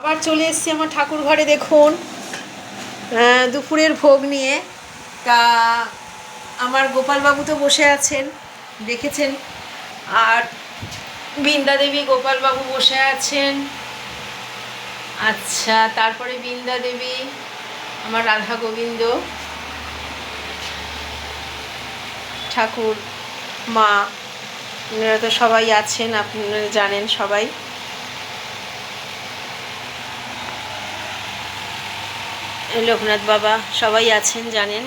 আবার চলে এসেছি আমার ঠাকুর ঘরে, দেখুন। দুপুরের ভোগ নিয়ে। তা আমার গোপালবাবু তো বসে আছেন, দেখেছেন। আর বৃন্দা দেবী গোপালবাবু বসে আছেন। আচ্ছা তারপরে বৃন্দা দেবী, আমার রাধা গোবিন্দ, ঠাকুর, মা এনারা তো সবাই আছেন আপনারা জানেন সবাই। লোকনাথ বাবা, সবাই আছেন, জানেন।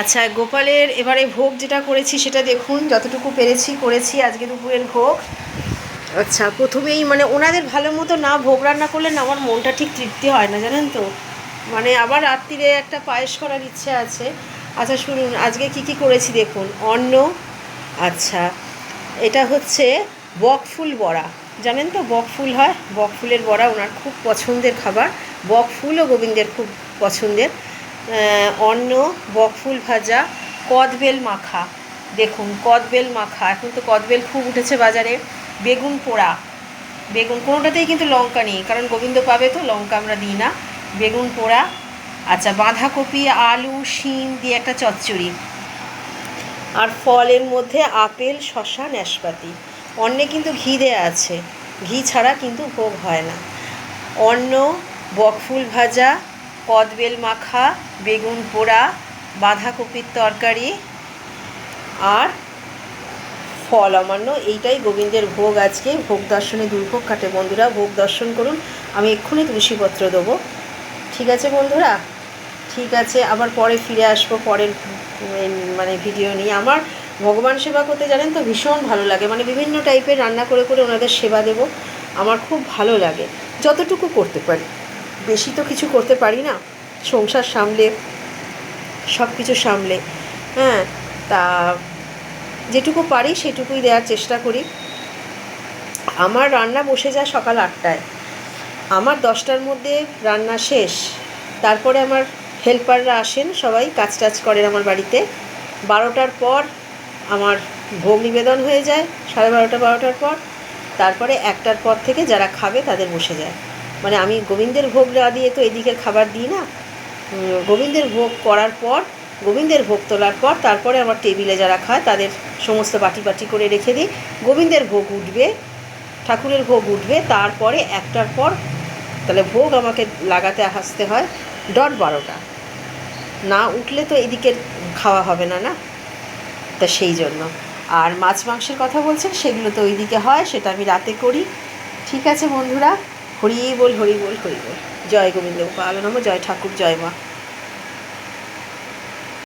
আচ্ছা গোপালের এবারে ভোগ যেটা করেছি সেটা দেখুন, যতটুকু পেরেছি করেছি আজকে দুপুরের ভোগ। আচ্ছা প্রথমেই মানে ওনাদের ভালো মতো না ভোগ রান্না করলে না আমার মনটা ঠিক তৃপ্তি হয় না, জানেন তো? মানে আবার রাত্রিরে একটা পায়েস করার ইচ্ছে আছে। আচ্ছা শুনুন, আজকে কি কি করেছি দেখুন। অন্ন আচ্ছা এটা হচ্ছে বকফুল বড়া। জানেন তো বকফুল হয়? বকফুলের বড়া ওনার খুব পছন্দের খাবার। বকফুল ও গোবিন্দের খুব পছন্দের। অন্ন বকফুল ভাজা, কদবেল মাখা। দেখুন, কদবেল মাখা। এখন তো কদবেল খুব উঠেছে বাজারে। বেগুন পোড়া। বেগুন, কোনোটাতেই কিন্তু লঙ্কা নেই, কারণ গোবিন্দ পাবে তো, লঙ্কা আমরা দিই না। বেগুন পোড়া আচ্ছা বাঁধাকপি, আলু, শিম দিয়ে একটা চচ্চড়ি। আর ফলের মধ্যে আপেল শশা নাশপাতি অন্নে কিন্তু ঘি দেয়া আছে। ঘি ছাড়া কিন্তু ভোগ হয় না। অন্ন, বকফুল ভাজা, কদবেল মাখা, বেগুন পোড়া, বাঁধাকপির তরকারি আর ফল অমান্য। এইটাই গোবিন্দের ভোগ আজকে। ভোগ দর্শনে দুর্ভোগ কাটে বন্ধুরা। ভোগ দর্শন করুন। আমি এক্ষুনি তুলসীপত্র দেবো। ঠিক আছে বন্ধুরা? ঠিক আছে, আবার পরে ফিরে আসব পরের মানে ভিডিও নিয়ে। আমার ভগবান সেবা করতে জানেন তো ভীষণ ভালো লাগে। মানে বিভিন্ন টাইপের রান্না করে করে ওনাদের সেবা দেব। আমার খুব ভালো লাগে। যতটুকু করতে পারি। বেশি তো কিছু করতে পারি না। সংসার সামলে সব কিছু সামলে হ্যাঁ তা যেটুকু পারি সেটুকুই দেওয়ার চেষ্টা করি। আমার রান্না বসে যায় সকাল আটটায়। আমার দশটার মধ্যে রান্না শেষ। তারপরে আমার হেল্পাররা আসেন সবাই, কাজ টাজ করেন আমার বাড়িতে। বারোটার পর আমার ভোগ নিবেদন হয়ে যায় সাড়ে বারোটা, বারোটার পর। তারপরে একটার পর থেকে যারা খাবে তাদের বসে যায়। মানে আমি গোবিন্দের ভোগ না দিয়ে তো এদিকের খাবার দিই না। গোবিন্দের ভোগ করার পর, গোবিন্দের ভোগ তোলার পর, তারপরে আমার টেবিলে যারা খায় তাদের সমস্ত বাটি বাটি করে রেখে দিই। গোবিন্দের ভোগ উঠবে, ঠাকুরের ভোগ উঠবে, তারপরে একটার পর তাহলে ভোগ আমাকে লাগাতে আসতে হয় ডট বারোটা। না উঠলে তো এদিকের খাওয়া হবে না না? তা সেই জন্য। আর মাছ মাংসের কথা বলছেন, সেগুলো তো ওইদিকে হয়, সেটা আমি রাতে করি। ঠিক আছে বন্ধুরা, হরি বল হরি বল হরি বল। জয় গোবিন্দ পালনম জয় ঠাকুর, জয় মা।